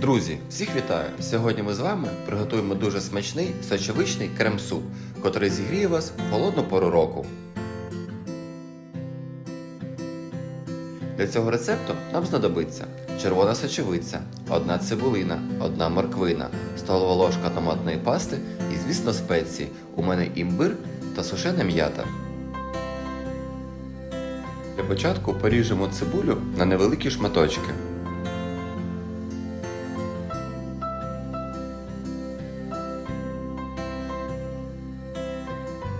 Друзі, всіх вітаю! Сьогодні ми з вами приготуємо дуже смачний сочевичний крем-суп, котрий зігріє вас в холодну пору року. Для цього рецепту нам знадобиться червона сочевиця, одна цибулина, одна морквина, столова ложка томатної пасти і, звісно, спеції. У мене імбир та сушена м'ята. Для початку поріжемо цибулю на невеликі шматочки.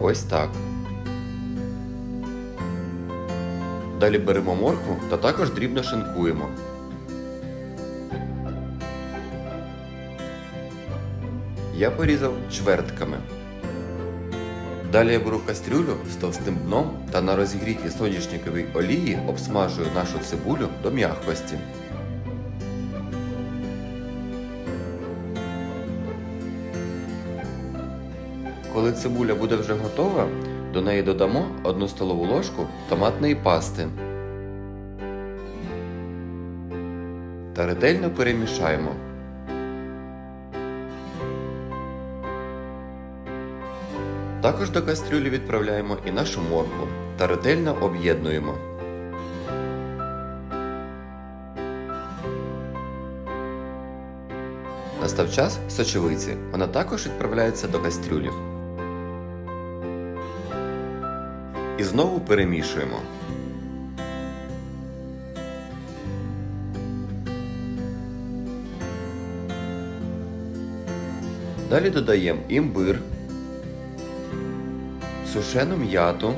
Ось так. Далі беремо моркву та також дрібно шинкуємо. Я порізав чвертками. Далі я беру кастрюлю з товстим дном та на розігрітій соняшниковій олії обсмажую нашу цибулю до м'якості. Коли цибуля буде вже готова, до неї додамо 1 столову ложку томатної пасти. Та ретельно перемішаємо. Також до кастрюлі відправляємо і нашу моркву та ретельно об'єднуємо. Настав час сочевиці. Вона також відправляється до кастрюлі. І знову перемішуємо. Далі додаємо імбир, сушену м'яту,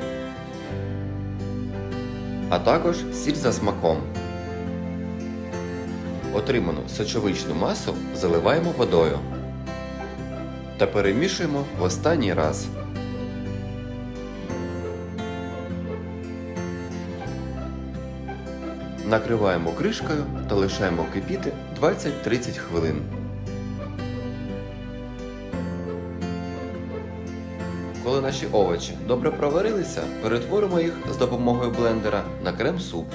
а також сіль за смаком. Отриману сочовичну масу заливаємо водою та перемішуємо в останній раз. Накриваємо кришкою та лишаємо кипіти 20-30 хвилин. Коли наші овочі добре проварилися, перетворимо їх з допомогою блендера на крем-суп.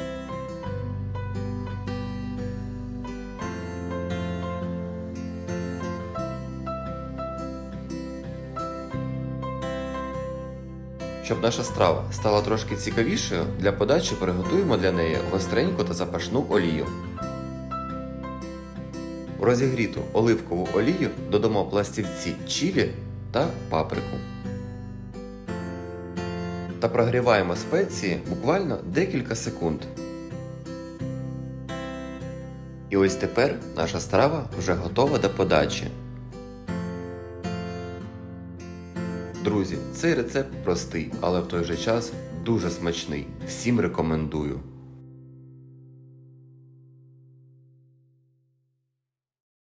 Щоб наша страва стала трошки цікавішою, для подачі приготуємо для неї гостреньку та запашну олію. У розігріту оливкову олію додамо пластівці чілі та паприку. Та прогріваємо спеції буквально декілька секунд. І ось тепер наша страва вже готова до подачі. Друзі, цей рецепт простий, але в той же час дуже смачний. Всім рекомендую.